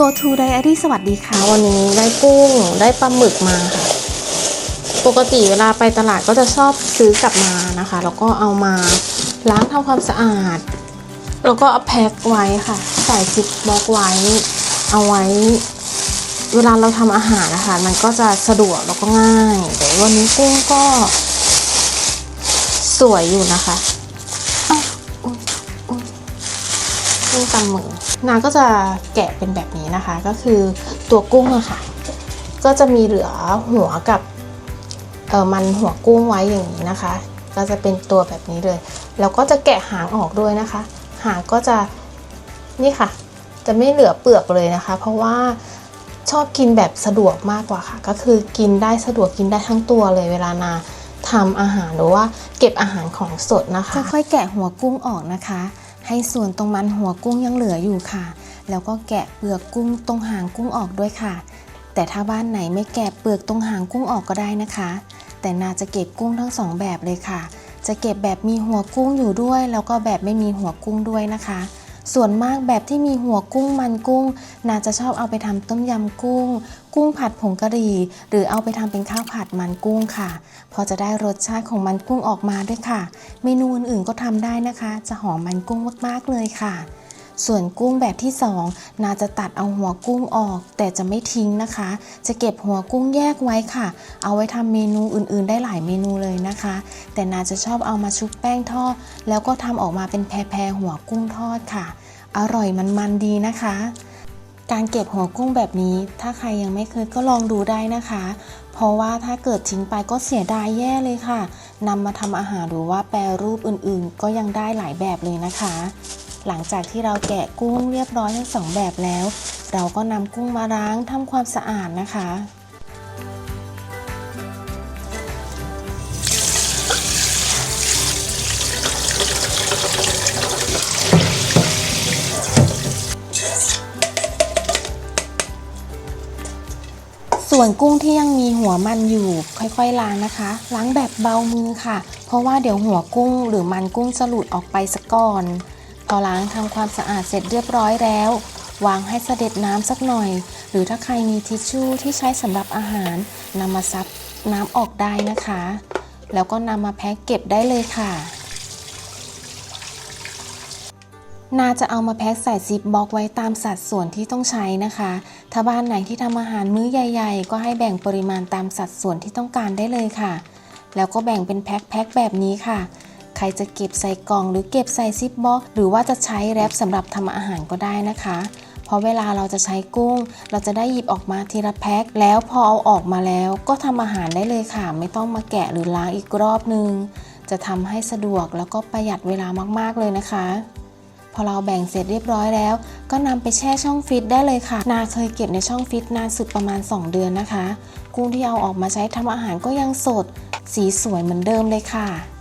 Go to Diary สวัสดีค่ะ วันนี้ได้กุ้งได้ปลาหมึกมาค่ะ ปกติเวลาไปตลาดก็จะชอบซื้อกลับมานะคะ แล้วก็เอามาล้างทำความสะอาด แล้วก็เอาแพ็คไว้ค่ะ ใส่ซิปบล็อกไว้ เอาไว้ เวลาเราทำอาหารนะคะ มันก็จะสะดวกแล้วก็ง่ายแต่วันนี้กุ้งก็สวยอยู่นะคะ กุ้งตำมือนาก็จะแกะเป็นแบบนี้นะคะ ก็คือตัวกุ้งอะค่ะ ก็จะมีเหลือหัวกับเออมันหัวกุ้งไว้อย่างนี้นะคะ ก็จะเป็นตัวแบบนี้เลย แล้วก็จะแกะหางออกด้วยนะคะ หางก็จะนี่ค่ะ จะไม่เหลือเปลือกเลยนะคะ เพราะว่าชอบกินแบบสะดวกมากกว่าค่ะ ก็คือกินได้สะดวกกินได้ทั้งตัวเลยเวลานาทำอาหารหรือว่าเก็บอาหารของสดนะคะค่อยๆแกะหัวกุ้งออกนะคะ ให้ส่วนตรงมันหัวกุ้งยังเหลืออยู่ค่ะ แล้วก็แกะเปลือกกุ้งตรงหางกุ้งออกด้วยค่ะ แต่ถ้าบ้านไหนไม่แกะเปลือกตรงหางกุ้งออกก็ได้นะคะ แต่นาจะเก็บกุ้งทั้งสองแบบเลยค่ะ จะเก็บแบบมีหัวกุ้งอยู่ด้วย แล้วก็แบบไม่มีหัวกุ้งด้วยนะคะ ส่วนมากแบบที่มีหัวกุ้งมันกุ้ง นาจะชอบเอาไปทำต้มยำกุ้ง กุ้งผัดผงกะหรี่ หรือเอาไปทำเป็นข้าวผัดมันกุ้งค่ะ พอจะได้รสชาติของมันกุ้งออกมาด้วยค่ะ เมนูอื่นๆก็ทำได้นะคะ จะหอมมันกุ้งมากๆเลยค่ะ ส่วนกุ้งแบบที่ 2 นาจะตัดเอาหัวกุ้งออก แต่จะไม่ทิ้งนะคะ จะเก็บหัวกุ้งแยกไว้ค่ะ เอาไว้ทำเมนูอื่นๆ ได้หลายเมนูเลยนะคะ แต่นาจะชอบเอามาชุบแป้งทอด แล้วก็ทำออกมาเป็นแพรๆหัวกุ้งทอดค่ะ อร่อยมันๆดีนะคะ การเก็บหัวกุ้งแบบนี้ ถ้าใครยังไม่เคยก็ลองดูได้นะคะ เพราะว่าถ้าเกิดทิ้งไปก็เสียดายแย่เลยค่ะนำมาทำอาหารหรือว่าแปรรูปอื่นๆ ก็ยังได้หลายแบบเลยนะคะ หลังจากที่เราแกะกุ้งเรียบร้อยทั้งสองแบบแล้ว เราก็นำกุ้งมาล้างทำความสะอาดนะคะส่วนกุ้งที่ยังมีหัวมันอยู่ค่อยๆล้างนะคะ ล้างแบบเบามือค่ะ เพราะว่าเดี๋ยวหัวกุ้งหรือมันกุ้งจะหลุดออกไปซะก่อน พอล้างทำความสะอาดเสร็จเรียบร้อยแล้ว วางให้เสด็จน้ำสักหน่อย หรือถ้าใครมีทิชชู่ที่ใช้สำหรับอาหารนำมาซับน้ำออกได้นะคะ แล้วก็นำมาแพ็คเก็บได้เลยค่ะ นาจะเอามาแพ็คใส่ซิปบ็อกไว้ตามสัดส่วนที่ต้องใช้นะคะ ถ้าบ้านไหนที่ทำอาหารมื้อใหญ่ ๆ ก็ให้แบ่งปริมาณตามสัดส่วนที่ต้องการได้เลยค่ะ แล้วก็แบ่งเป็นแพ็คแพ็คแบบนี้ค่ะ ใครจะเก็บใส่กล่องหรือเก็บใส่ซิปบ็อกหรือว่าจะใช้แรปสำหรับทำอาหารก็ได้นะคะเพราะเวลาเราจะใช้กุ้ง เราจะได้หยิบออกมาทีละแพ็คแล้วพอเอาออกมาแล้วก็ทำอาหารได้เลยค่ะ ไม่ต้องมาแกะหรือล้างอีกรอบนึง จะทำให้สะดวกแล้วก็ประหยัดเวลามากๆเลยนะคะ พอเราแบ่งเสร็จเรียบร้อยแล้ว ก็นำไปแช่ช่องฟิตได้เลยค่ะ นาเคยเก็บในช่องฟิตนานสุดประมาณ 2 เดือนนะคะ กุ้งที่เอาออกมาใช้ทำอาหารก็ยังสด สีสวยเหมือนเดิมเลยค่ะ